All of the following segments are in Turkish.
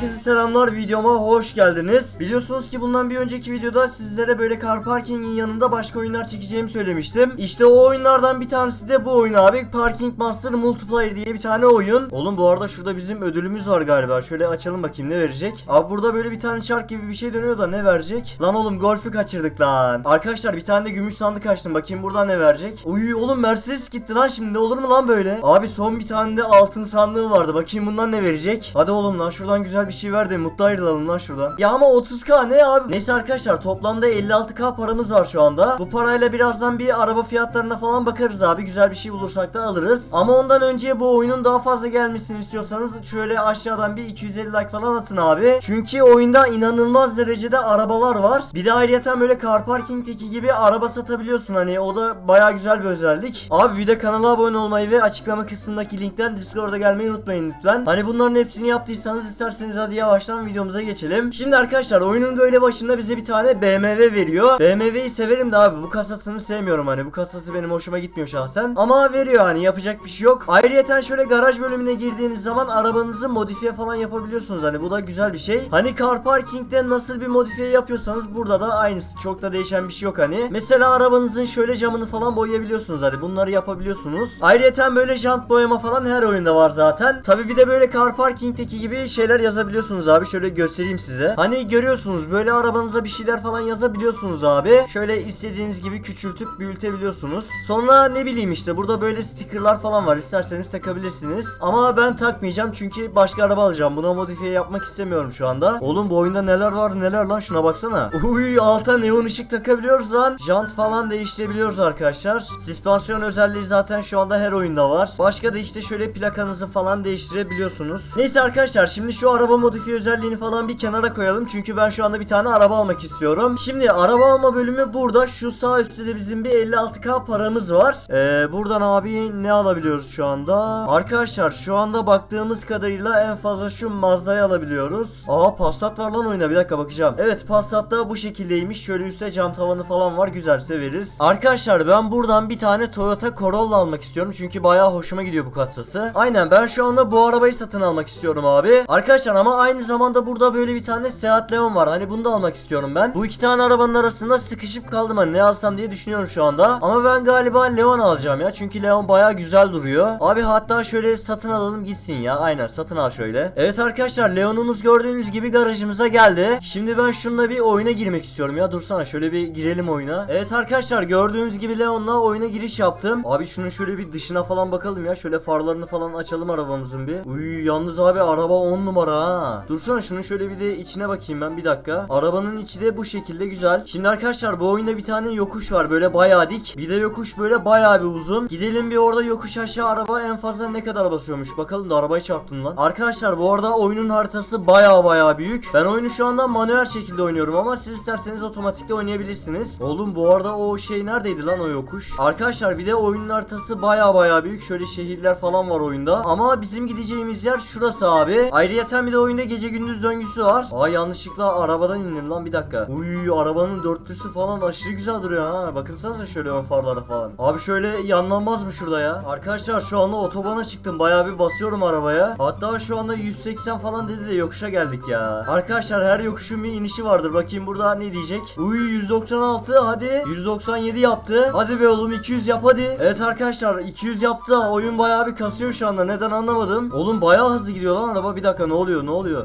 Herkese selamlar videoma hoş geldiniz. Biliyorsunuz ki bundan bir önceki videoda sizlere böyle car parkingin yanında başka oyunlar çekeceğimi söylemiştim. İşte o oyunlardan bir tanesi de bu oyun abi. Parking Master Multiplayer diye bir tane oyun. Oğlum bu arada şurada bizim ödülümüz var galiba. Şöyle açalım bakayım ne verecek. Abi burada böyle bir tane çark gibi bir şey dönüyor da ne verecek? Lan oğlum golfü kaçırdık lan. Arkadaşlar bir tane de gümüş sandık açtım. Bakayım buradan ne verecek? Uy oğlum Mercedes gitti lan şimdi olur mu lan böyle? Abi son bir tane de altın sandığı vardı. Bakayım bundan ne verecek? Hadi oğlum lan şuradan güzel bir şey ver de mutlu ayrılalım lan şuradan. Ya ama 30k ne abi? Neyse arkadaşlar toplamda 56k paramız var şu anda. Bu parayla birazdan bir araba fiyatlarına falan bakarız abi. Güzel bir şey bulursak da alırız. Ama ondan önce bu oyunun daha fazla gelmesini istiyorsanız şöyle aşağıdan bir 250 like falan atın abi. Çünkü oyunda inanılmaz derecede arabalar var. Bir de ayrıyeten böyle car parking'teki gibi araba satabiliyorsun hani o da baya güzel bir özellik. Abi bir de kanala abone olmayı ve açıklama kısmındaki linkten Discord'a gelmeyi unutmayın lütfen. Hani bunların hepsini yaptıysanız isterseniz hadi yavaştan videomuza geçelim. Şimdi arkadaşlar oyunun böyle başında bize bir tane BMW veriyor. BMW'yi severim de abi bu kasasını sevmiyorum hani bu kasası benim hoşuma gitmiyor şahsen. Ama veriyor hani yapacak bir şey yok. Ayrıyeten şöyle garaj bölümüne girdiğiniz zaman arabanızı modifiye falan yapabiliyorsunuz hani bu da güzel bir şey. Hani car parking'de nasıl bir modifiye yapıyorsanız burada da aynısı. Çok da değişen bir şey yok hani. Mesela arabanızın şöyle camını falan boyayabiliyorsunuz hadi bunları yapabiliyorsunuz. Ayrıyeten böyle jant boyama falan her oyunda var zaten. Tabi bir de böyle car parking'teki gibi şeyler yazabiliyorsunuz abi. Şöyle göstereyim size. Hani görüyorsunuz böyle arabanıza bir şeyler falan yazabiliyorsunuz abi. Şöyle istediğiniz gibi küçültüp büyütebiliyorsunuz. Sonra ne bileyim işte burada böyle stickerlar falan var. İsterseniz takabilirsiniz. Ama ben takmayacağım çünkü başka araba alacağım. Buna modifiye yapmak istemiyorum şu anda. Oğlum bu oyunda neler var neler lan şuna baksana. Uy alta neon ışık takabiliyoruz lan. Jant falan değiştirebiliyoruz arkadaşlar. Süspansiyon özelliği zaten şu anda her oyunda var. Başka da işte şöyle plakanızı falan değiştirebiliyorsunuz. Neyse arkadaşlar şimdi şu araba modifiye özelliğini falan bir kenara koyalım. Çünkü ben şu anda bir tane araba almak istiyorum. Şimdi araba alma bölümü burada. Şu sağ üstte de bizim bir 56k paramız var. Ee, buradan abi ne alabiliyoruz şu anda? Arkadaşlar şu anda baktığımız kadarıyla en fazla şu Mazda'yı alabiliyoruz. Aa Passat var lan oyuna bir dakika bakacağım. Evet Passat da bu şekildeymiş. Şöyle üstte cam tavanı falan var. Güzel severiz. Arkadaşlar ben buradan bir tane Toyota Corolla almak istiyorum. Çünkü bayağı hoşuma gidiyor bu kasası. Aynen ben şu anda bu arabayı satın almak istiyorum abi. Arkadaşlar ama aynı zamanda burada böyle bir tane Seat Leon var. Hani bunu da almak istiyorum ben. Bu iki tane arabanın arasında sıkışıp kaldım hani ne alsam diye düşünüyorum şu anda. Ama ben galiba Leon alacağım ya. Çünkü Leon bayağı güzel duruyor. Abi hatta şöyle satın alalım gitsin ya. Aynen satın al şöyle. Evet arkadaşlar Leon'umuz gördüğünüz gibi garajımıza geldi. Şimdi ben şununla bir oyuna girmek istiyorum ya. Dursana şöyle bir girelim oyuna. Evet arkadaşlar gördüğünüz gibi Leon'la oyuna giriş yaptım. Abi şunun şöyle bir dışına falan bakalım ya. Şöyle farlarını falan açalım arabamızın bir. Uy yalnız abi araba 10 numara ha. Dursana şunun şöyle bir de içine bakayım ben bir dakika. Arabanın içi de bu şekilde güzel. Şimdi arkadaşlar bu oyunda bir tane yokuş var böyle bayağı dik. Bir de yokuş böyle bayağı bir uzun. Gidelim bir orada yokuş aşağı araba en fazla ne kadar basıyormuş. Bakalım da arabayı çarptım lan. Arkadaşlar bu arada oyunun haritası bayağı bayağı büyük. Ben oyunu şu anda manuel şekilde oynuyorum ama siz isterseniz otomatikte oynayabilirsiniz. Oğlum bu arada o şey neredeydi lan o yokuş? Arkadaşlar bir de oyunun haritası bayağı bayağı büyük. Şöyle şehirler falan var oyunda. Ama bizim gideceğimiz yer şurası abi. Ayrıyeten bir de oyunda gece gündüz döngüsü var. Aa yanlışlıkla arabadan indim lan bir dakika. Uy arabanın dörtlüsü falan aşırı güzel duruyor ha. Bakınsanıza şöyle ön farlara falan. Abi şöyle yanlanmaz mı şurada ya? Arkadaşlar şu anda otobana çıktım. Bayağı bir basıyorum arabaya. Hatta şu anda 180 falan dedi de yokuşa geldik ya. Arkadaşlar her yokuşun bir inişi vardır. Bakayım burada ne diyecek? Uy 196 hadi. 197 yaptı. Hadi be oğlum 200 yap hadi. Evet arkadaşlar 200 yaptı oyun bayağı bir kasıyor şu anda. Neden anlamadım. Oğlum bayağı hızlı gidiyor lan araba. Bir dakika ne oluyor oluyor?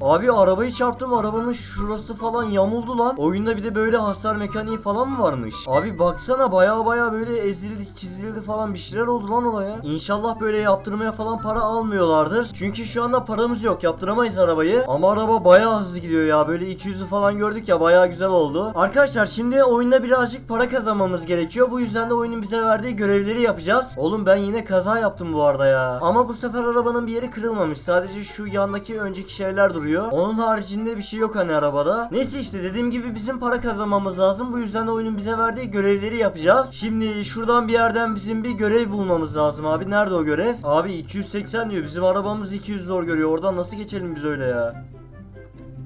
Abi arabayı çarptım arabanın şurası falan yamuldu lan. Oyunda bir de böyle hasar mekaniği falan mı varmış? Abi baksana baya baya böyle ezildi çizildi falan bir şeyler oldu lan oraya. İnşallah böyle yaptırmaya falan para almıyorlardır. Çünkü şu anda paramız yok yaptıramayız arabayı. Ama araba baya hızlı gidiyor ya böyle 200'ü falan gördük ya baya güzel oldu. Arkadaşlar şimdi oyunda birazcık para kazanmamız gerekiyor. Bu yüzden de oyunun bize verdiği görevleri yapacağız. Oğlum ben yine kaza yaptım bu arada ya. Ama bu sefer arabanın bir yeri kırılmamış. Sadece şu yandaki önceki şeyler duruyor. Onun haricinde bir şey yok hani arabada. Neyse işte dediğim gibi bizim para kazanmamız lazım. Bu yüzden de oyunun bize verdiği görevleri yapacağız. Şimdi şuradan bir yerden bizim bir görev bulmamız lazım abi. Nerede o görev? Abi 280 diyor. Bizim arabamız 200 zor görüyor. Oradan nasıl geçelim biz öyle ya?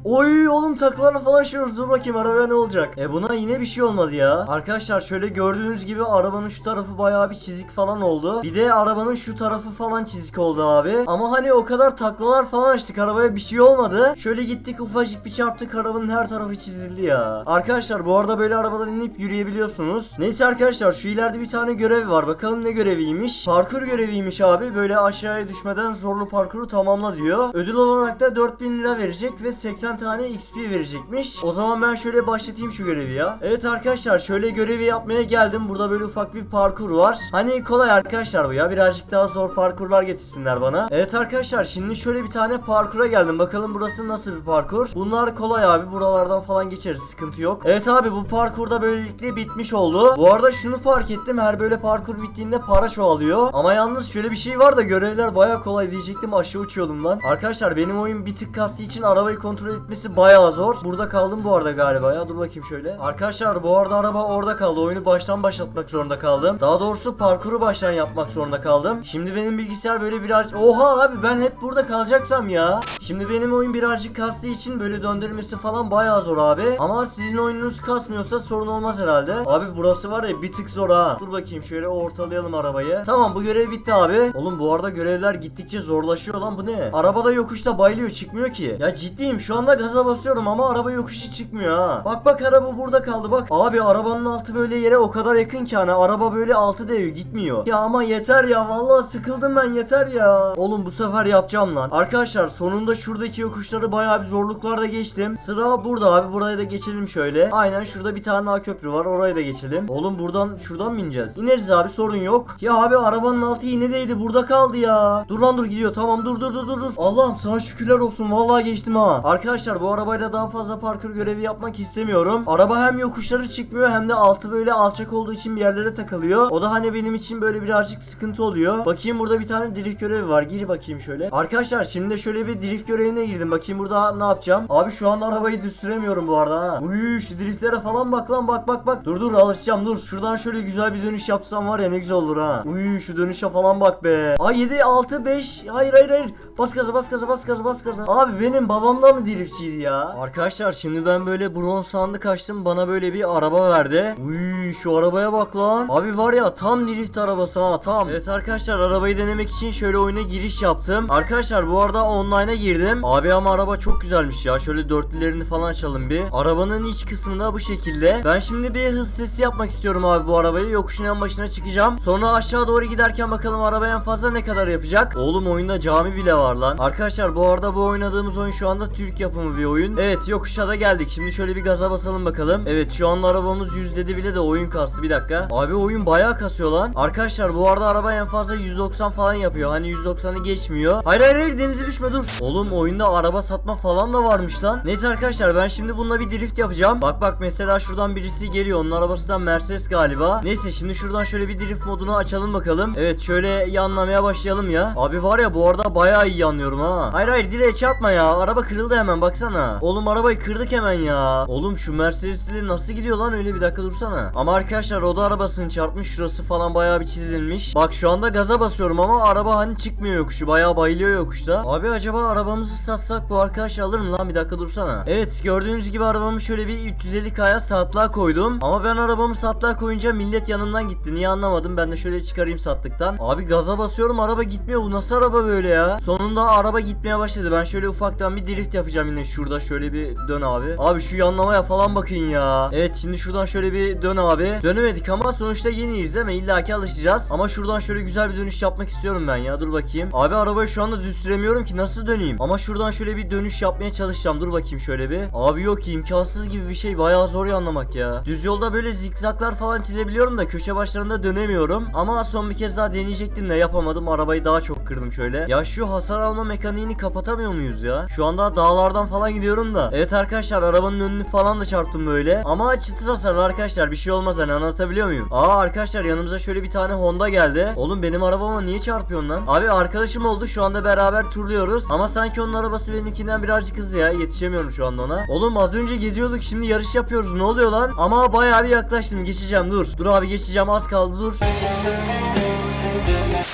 Oy oğlum taklarla falan şuyoruz. Dur bakayım arabaya ne olacak? E buna yine bir şey olmadı ya. Arkadaşlar şöyle gördüğünüz gibi arabanın şu tarafı bayağı bir çizik falan oldu. Bir de arabanın şu tarafı falan çizik oldu abi. Ama hani o kadar taklalar falan açtık arabaya bir şey olmadı. Şöyle gittik ufacık bir çarptık arabanın her tarafı çizildi ya. Arkadaşlar bu arada böyle arabadan inip yürüyebiliyorsunuz. Neyse arkadaşlar şu ileride bir tane görev var. Bakalım ne göreviymiş. Parkur göreviymiş abi. Böyle aşağıya düşmeden zorlu parkuru tamamla diyor. Ödül olarak da 4000 lira verecek ve 80 tane XP verecekmiş. O zaman ben şöyle başlatayım şu görevi ya. Evet arkadaşlar şöyle görevi yapmaya geldim. Burada böyle ufak bir parkur var. Hani kolay arkadaşlar bu ya. Birazcık daha zor parkurlar getirsinler bana. Evet arkadaşlar şimdi şöyle bir tane parkura geldim. Bakalım burası nasıl bir parkur. Bunlar kolay abi. Buralardan falan geçeriz. Sıkıntı yok. Evet abi bu parkurda böylelikle bitmiş oldu. Bu arada şunu fark ettim. Her böyle parkur bittiğinde para çoğalıyor. Ama yalnız şöyle bir şey var da görevler baya kolay diyecektim. Aşağı uçuyordum lan. Arkadaşlar benim oyun bir tık kastı için arabayı kontrol etmesi baya zor. Burada kaldım bu arada galiba ya. Dur bakayım şöyle. Arkadaşlar bu arada araba orada kaldı. Oyunu baştan başlatmak zorunda kaldım. Daha doğrusu parkuru baştan yapmak zorunda kaldım. Şimdi benim bilgisayar böyle biraz... Oha abi ben hep burada kalacaksam ya. Şimdi benim oyun birazcık kastığı için böyle döndürmesi falan bayağı zor abi. Ama sizin oyununuz kasmıyorsa sorun olmaz herhalde. Abi burası var ya bir tık zor ha. Dur bakayım şöyle ortalayalım arabayı. Tamam bu görev bitti abi. Oğlum bu arada görevler gittikçe zorlaşıyor lan bu ne? Arabada yokuşta bayılıyor çıkmıyor ki. Ya ciddiyim şu anda gaza basıyorum ama araba yokuşu çıkmıyor ha. Bak bak araba burada kaldı bak. Abi arabanın altı böyle yere o kadar yakın ki hani araba böyle altı değiyor gitmiyor. Ya ama yeter ya vallahi sıkıldım ben yeter ya. Oğlum bu sefer yapacağım lan. Arkadaşlar sonunda şuradaki yokuşları bayağı bir zorluklarda geçtim. Sıra burada abi buraya da geçelim şöyle. Aynen şurada bir tane daha köprü var oraya da geçelim. Oğlum buradan şuradan mı ineceğiz? İneriz abi sorun yok. Ya abi arabanın altı yine değdi burada kaldı ya. Dur lan dur gidiyor tamam dur dur dur. dur. Allah'ım sana şükürler olsun vallahi geçtim ha. Arkadaşlar bu arabayla daha fazla parkur görevi yapmak istemiyorum. Araba hem yokuşları çıkmıyor hem de altı böyle alçak olduğu için bir yerlere takılıyor. O da hani benim için böyle birazcık sıkıntı oluyor. Bakayım burada bir tane drift görevi var. Gir bakayım şöyle. Arkadaşlar şimdi de şöyle bir drift görevine girdim. Bakayım burada ne yapacağım. Abi şu an arabayı düz süremiyorum bu arada ha. Uy şu driftlere falan bak lan bak bak bak. Dur dur alışacağım dur. Şuradan şöyle güzel bir dönüş yapsam var ya ne güzel olur ha. Uy şu dönüşe falan bak be. Ay 7 6 5 hayır hayır hayır. Bas gaza bas gaza bas gaza bas gaza. Abi benim babam da mı driftçiydi ya? Arkadaşlar şimdi ben böyle bronz sandık açtım. Bana böyle bir araba verdi. Uy şu arabaya bak lan. Abi var ya tam drift arabası ha tam. Evet arkadaşlar arabayı denemek için şöyle oyuna giriş yaptım. Arkadaşlar bu arada online'a girdim. Abi ama araba çok güzelmiş ya. Şöyle dörtlülerini falan açalım bir. Arabanın iç kısmında bu şekilde. Ben şimdi bir hız sesi yapmak istiyorum abi bu arabayı. Yokuşun en başına çıkacağım. Sonra aşağı doğru giderken bakalım araba en fazla ne kadar yapacak. Oğlum oyunda cami bile var lan. Arkadaşlar bu arada bu oynadığımız oyun şu anda Türk yapımı bir oyun. Evet yokuşa da geldik. Şimdi şöyle bir gaza basalım bakalım. Evet şu anda arabamız 100 dedi bile de oyun kastı. Bir dakika. Abi oyun bayağı kasıyor lan. Arkadaşlar bu arada araba en fazla 190 falan yapıyor. Hani 190'ı geçmiyor. Hayır hayır hayır denize düşme dur. Oğlum oyunda araba satma falan da varmış lan. Neyse arkadaşlar ben şimdi bununla bir drift yapacağım. Bak bak mesela şuradan birisi geliyor. Onun arabası da Mercedes galiba. Neyse şimdi şuradan şöyle bir drift modunu açalım bakalım. Evet şöyle yanlamaya başlayalım ya. Abi var ya bu arada bayağı iyi yanlıyorum ha. Hayır hayır direğe çarpma ya. Araba kırıldı hemen baksana. Oğlum arabayı kırdık hemen ya. Oğlum şu Mercedes'li nasıl gidiyor lan öyle bir dakika dursana. Ama arkadaşlar o da arabasını çarpmış. Şurası falan bayağı bir çizilmiş. Bak şu anda gaza basıyorum ama araba hani çıkmıyor yokuşu. Bayağı bayılıyor yokuşta. Abi acaba arabamızı satsak bu arkadaş alır mı lan bir dakika dursana. Evet gördüğünüz gibi arabamı şöyle bir 350k'ya satlığa koydum. Ama ben arabamı satlığa koyunca millet yanımdan gitti. Niye anlamadım. Ben de şöyle çıkarayım sattıktan. Abi gaza basıyorum araba gitmiyor. Bu nasıl araba böyle ya? Sonunda araba gitmeye başladı. Ben şöyle ufaktan bir drift yapacağım yine şurada. Şöyle bir dön abi. Abi şu yanlamaya falan bakın ya. Evet şimdi şuradan şöyle bir dön abi. Dönemedik ama sonuçta yeniyiz değil mi? İlla ki alışacağız. Ama şuradan şöyle güzel bir dönüş yapmak istiyorum ben ya. Dur bakayım. Abi arabayı şu anda düz süremiyorum ki nasıl döneyim? Ama şuradan şöyle bir dönüş yapmaya çalışacağım. Dur bakayım şöyle bir. Abi yok imkansız gibi bir şey. Bayağı zor anlamak ya. Düz yolda böyle zikzaklar falan çizebiliyorum da köşe başlarında dönemiyorum. Ama son bir kez daha deneyecektim de yapamadım. Arabayı daha çok kırdım şöyle. Ya şu hasar alma mekaniğini kapatamıyor muyuz ya? Şu anda dağlardan falan gidiyorum da. Evet arkadaşlar arabanın önünü falan da çarptım böyle. Ama çıtır hasar arkadaşlar bir şey olmaz hani anlatabiliyor muyum? Aa arkadaşlar yanımıza şöyle bir tane Honda geldi. Oğlum benim arabama niye çarpıyorsun lan? Abi arkadaşım oldu şu anda beraber turluyoruz. Ama sanki onun arabası benimkinden birazcık hızlı ya. Yetişemiyorum şu anda ona. Oğlum az önce geziyorduk şimdi yarış yapıyoruz. Ne oluyor lan? Ama bayağı bir yaklaştım. Geçeceğim dur. Dur abi geçeceğim az kaldı dur.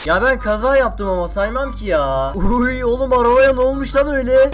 Ya ben kaza yaptım ama saymam ki ya. Uy oğlum arabaya ne olmuş lan öyle?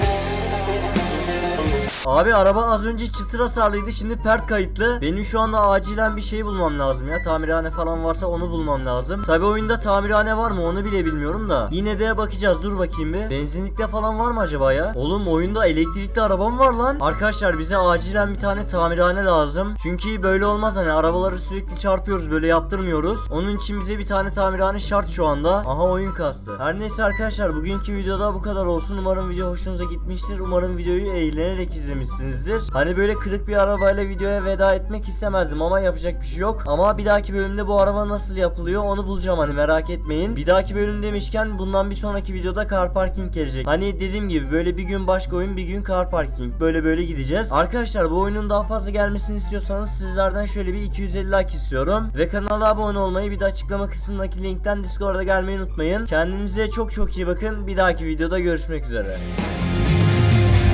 Abi araba az önce çıtır hasarlıydı şimdi pert kayıtlı. Benim şu anda acilen bir şey bulmam lazım ya. Tamirhane falan varsa onu bulmam lazım. Tabi oyunda tamirhane var mı onu bile bilmiyorum da. Yine de bakacağız dur bakayım bir. Benzinlikte falan var mı acaba ya? Oğlum oyunda elektrikli arabam var lan. Arkadaşlar bize acilen bir tane tamirhane lazım. Çünkü böyle olmaz hani arabaları sürekli çarpıyoruz böyle yaptırmıyoruz. Onun için bize bir tane tamirhane şart şu anda. Aha oyun kastı. Her neyse arkadaşlar bugünkü videoda bu kadar olsun. Umarım video hoşunuza gitmiştir. Umarım videoyu eğlenerek izlemişsinizdir. Hani böyle kırık bir arabayla videoya veda etmek istemezdim ama yapacak bir şey yok. Ama bir dahaki bölümde bu araba nasıl yapılıyor onu bulacağım hani merak etmeyin. Bir dahaki bölüm demişken bundan bir sonraki videoda car parking gelecek. Hani dediğim gibi böyle bir gün başka oyun bir gün car parking. Böyle böyle gideceğiz. Arkadaşlar bu oyunun daha fazla gelmesini istiyorsanız sizlerden şöyle bir 250 like istiyorum. Ve kanala abone olmayı bir de açıklama kısmındaki linkten Discord'a gelmeyi unutmayın. Kendinize çok çok iyi bakın. Bir dahaki videoda görüşmek üzere.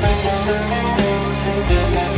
Thank you.